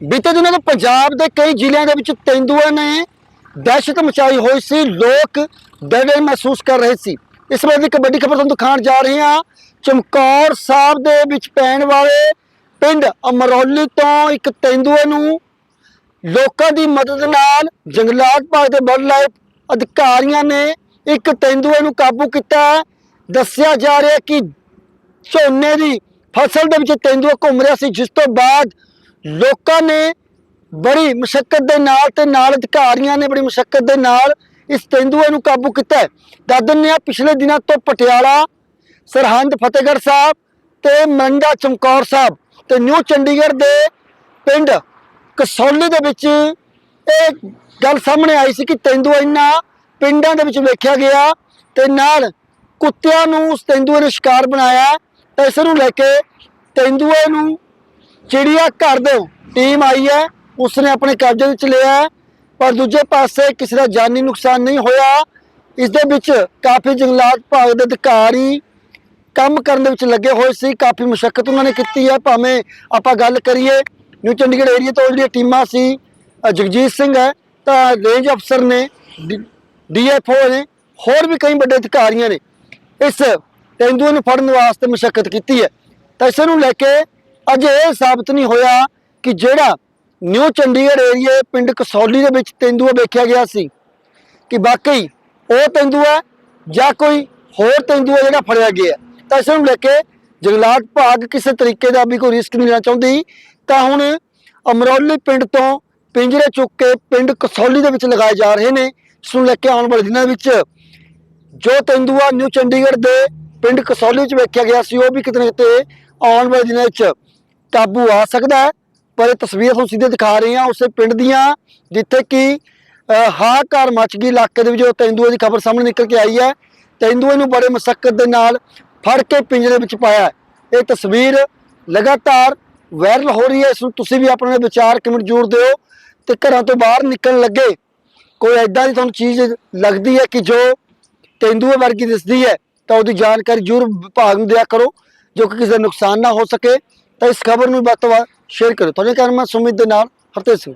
ਬੀਤੇ ਦਿਨਾਂ ਤੋਂ ਪੰਜਾਬ ਦੇ ਕਈ ਜ਼ਿਲ੍ਹਿਆਂ ਦੇ ਵਿੱਚ ਤੇਂਦੂਏ ਨੇ ਦਹਿਸ਼ਤ ਮਚਾਈ ਹੋਈ ਸੀ। ਲੋਕ ਡਰ ਮਹਿਸੂਸ ਕਰ ਰਹੇ ਸੀ। ਇਸ ਵੇਲੇ ਦੀ ਇੱਕ ਵੱਡੀ ਖਬਰ ਤੁਹਾਨੂੰ ਦਿਖਾਉਣ ਜਾ ਰਹੇ ਹਾਂ। ਚਮਕੌਰ ਸਾਹਿਬ ਦੇ ਵਿੱਚ ਪੈਣ ਵਾਲੇ ਪਿੰਡ ਅਮਰੌਲੀ ਤੋਂ ਇੱਕ ਤੇਂਦੂਏ ਨੂੰ ਲੋਕਾਂ ਦੀ ਮਦਦ ਨਾਲ ਜੰਗਲਾਤ ਵਿਭਾਗ ਦੇ ਬਰਡ ਲਾਈਫ ਅਧਿਕਾਰੀਆਂ ਨੇ ਇੱਕ ਤੇਂਦੂਏ ਨੂੰ ਕਾਬੂ ਕੀਤਾ। ਦੱਸਿਆ ਜਾ ਰਿਹਾ ਕਿ ਝੋਨੇ ਦੀ ਫਸਲ ਦੇ ਵਿੱਚ ਤੇਂਦੂਆ ਘੁੰਮ ਰਿਹਾ ਸੀ, ਜਿਸ ਤੋਂ ਬਾਅਦ ਲੋਕਾਂ ਨੇ ਬੜੀ ਮੁਸ਼ਕਲ ਦੇ ਨਾਲ ਤੇ ਨਾਲ ਅਧਿਕਾਰੀਆਂ ਨੇ ਬੜੀ ਮੁਸ਼ਕਲ ਦੇ ਨਾਲ ਇਸ ਤੇਂਦੂਏ ਨੂੰ ਕਾਬੂ ਕੀਤਾ ਦੱਸ ਦਿੰਦੇ ਹਾਂ, ਪਿਛਲੇ ਦਿਨਾਂ ਤੋਂ ਪਟਿਆਲਾ, ਸਰਹੰਦ, ਫਤਿਹਗੜ੍ਹ ਸਾਹਿਬ ਤੇ ਮੰਡਾ ਚਮਕੌਰ ਸਾਹਿਬ ਤੇ ਨਿਊ ਚੰਡੀਗੜ੍ਹ ਦੇ ਪਿੰਡ ਕਸੌਲੀ ਦੇ ਵਿੱਚ ਇਹ ਗੱਲ ਸਾਹਮਣੇ ਆਈ ਸੀ ਕਿ ਤੇਂਦੂਆ ਇਹਨਾਂ ਪਿੰਡਾਂ ਦੇ ਵਿੱਚ ਵੇਖਿਆ ਗਿਆ ਤੇ ਨਾਲ ਕੁੱਤਿਆਂ ਨੂੰ ਉਸ ਤੇਂਦੂਏ ਨੇ ਸ਼ਿਕਾਰ ਬਣਾਇਆ ਇਸ ਨੂੰ ਲੈ ਕੇ ਤੇਂਦੂਏ ਨੂੰ ਚਿੜੀਆ ਘਰ ਦੇ ਟੀਮ ਆਈ ਹੈ, ਉਸਨੇ ਆਪਣੇ ਕਬਜ਼ੇ ਵਿੱਚ ਲਿਆ ਪਰ ਦੂਜੇ ਪਾਸੇ ਕਿਸੇ ਦਾ ਜਾਨੀ ਨੁਕਸਾਨ ਨਹੀਂ ਹੋਇਆ। ਇਸ ਦੇ ਵਿੱਚ ਕਾਫੀ ਜੰਗਲਾਤ ਵਿਭਾਗ ਦੇ ਅਧਿਕਾਰੀ ਕੰਮ ਕਰਨ ਦੇ ਵਿੱਚ ਲੱਗੇ ਹੋਏ ਸੀ। ਕਾਫੀ ਮੁਸ਼ਕਲ ਉਹਨਾਂ ਨੇ ਕੀਤੀ ਹੈ। ਭਾਵੇਂ ਆਪਾਂ ਗੱਲ ਕਰੀਏ, ਨਿਊ ਚੰਡੀਗੜ੍ਹ ਏਰੀਆ ਤੋਂ ਜਿਹੜੀਆਂ ਟੀਮਾਂ ਸੀ ਜਗਜੀਤ ਸਿੰਘ ਹੈ, ਤਾਂ ਰੇਂਜ ਅਫਸਰ ਨੇ ਡੀਐਫਓ ਨੇ, ਹੋਰ ਵੀ ਕਈ ਵੱਡੇ ਅਧਿਕਾਰੀਆਂ ਨੇ, ਇਸ ਤੇਂਦੂਏ ਨੂੰ ਫੜਨ ਵਾਸਤੇ ਮੁਸ਼ਕਲ ਕੀਤੀ ਹੈ। ਤਾਂ ਇਸ ਨੂੰ ਲੈ ਕੇ ਅੱਜ ਇਹ ਸਾਬਤ ਨਹੀਂ ਹੋਇਆ ਕਿ ਜਿਹੜਾ ਨਿਊ ਚੰਡੀਗੜ੍ਹ ਏਰੀਏ ਪਿੰਡ ਕਸੌਲੀ ਦੇ ਵਿੱਚ ਤੇਂਦੂਆ ਵੇਖਿਆ ਗਿਆ ਸੀ ਕਿ ਵਾਕਈ ਉਹ ਤੇਂਦੂਆ ਹੈ ਜਾਂ ਕੋਈ ਹੋਰ ਤੇਂਦੂਆ ਜਿਹੜਾ ਫੜਿਆ ਗਿਆ। ਤਾਂ ਇਸ ਨੂੰ ਲੈ ਕੇ ਜੰਗਲਾਤ ਭਾਗ ਕਿਸੇ ਤਰੀਕੇ ਦਾ ਵੀ ਕੋਈ ਰਿਸਕ ਨਹੀਂ ਲੈਣਾ ਚਾਹੁੰਦੀ। ਤਾਂ ਹੁਣ ਅਮਰੌਲੀ ਪਿੰਡ ਤੋਂ ਪਿੰਜਰੇ ਚੁੱਕ ਕੇ ਪਿੰਡ ਕਸੌਲੀ ਦੇ ਵਿੱਚ ਲਗਾਏ ਜਾ ਰਹੇ ਨੇ। ਇਸ ਨੂੰ ਲੈ ਕੇ ਆਉਣ ਵਾਲੇ ਦਿਨਾਂ ਵਿੱਚ ਜੋ ਤੇਂਦੂਆ ਨਿਊ ਚੰਡੀਗੜ੍ਹ ਦੇ ਪਿੰਡ ਕਸੌਲੀ ਵਿੱਚ ਵੇਖਿਆ ਗਿਆ ਸੀ, ਉਹ ਵੀ ਕਿਤੇ ਨਾ ਕਿਤੇ ਆਉਣ ਵਾਲੇ ਦਿਨਾਂ ਵਿੱਚ ਕਾਬੂ ਆ ਸਕਦਾ ਹੈ ਪਰ ਇਹ ਤਸਵੀਰ ਤੁਹਾਨੂੰ ਸਿੱਧੇ ਦਿਖਾ ਰਹੇ ਹਾਂ ਉਸੇ ਪਿੰਡ ਦੀਆਂ ਜਿੱਥੇ ਕਿ ਅਹ, ਹਾਹਾਕਾਰ ਮਚ ਗਈ ਇਲਾਕੇ ਦੇ ਵਿੱਚ ਜੋ ਤੇਂਦੂਏ ਦੀ ਖਬਰ ਸਾਹਮਣੇ ਨਿਕਲ ਕੇ ਆਈ ਹੈ। ਤੈਂਦੂਏ ਨੂੰ ਬੜੇ ਮੁਸ਼ਕਲ ਦੇ ਨਾਲ ਫੜ ਕੇ ਪਿੰਜਰੇ ਵਿੱਚ ਪਾਇਆ ਇਹ ਤਸਵੀਰ ਲਗਾਤਾਰ ਵਾਇਰਲ ਹੋ ਰਹੀ ਹੈ। ਇਸ ਨੂੰ ਤੁਸੀਂ ਵੀ ਆਪਣੇ ਵਿਚਾਰ ਕਮੈਂਟ ਜ਼ਰੂਰ ਦਿਓ ਤੇ ਘਰਾਂ ਤੋਂ ਬਾਹਰ ਨਿਕਲਣ ਲੱਗੇ। ਕੋਈ ਐਦਾਂ ਦੀ ਤੁਹਾਨੂੰ ਚੀਜ਼ ਲੱਗਦੀ ਹੈ ਕਿ ਜੋ ਤੈਂਦੂਏ ਵਰਗੀ ਦਿਸਦੀ ਹੈ ਤਾਂ ਉਹਦੀ ਜਾਣਕਾਰੀ ਜ਼ਰੂਰ ਵਿਭਾਗ ਨੂੰ ਦਿਆ ਕਰੋ ਜੋ ਕਿ ਕਿਸੇ ਦਾ ਨੁਕਸਾਨ ਨਾ ਹੋ ਸਕੇ। ਤਾਂ ਇਸ ਖਬਰ ਨੂੰ ਵੱਧ ਤੋਂ ਵੱਧ ਸ਼ੇਅਰ ਕਰੋ ਤੁਹਾਡੇ ਕਰਮਾ ਸੁਮਿਤ ਦੇ ਨਾਲ ਹਰਤੇਜ ਸਿੰਘ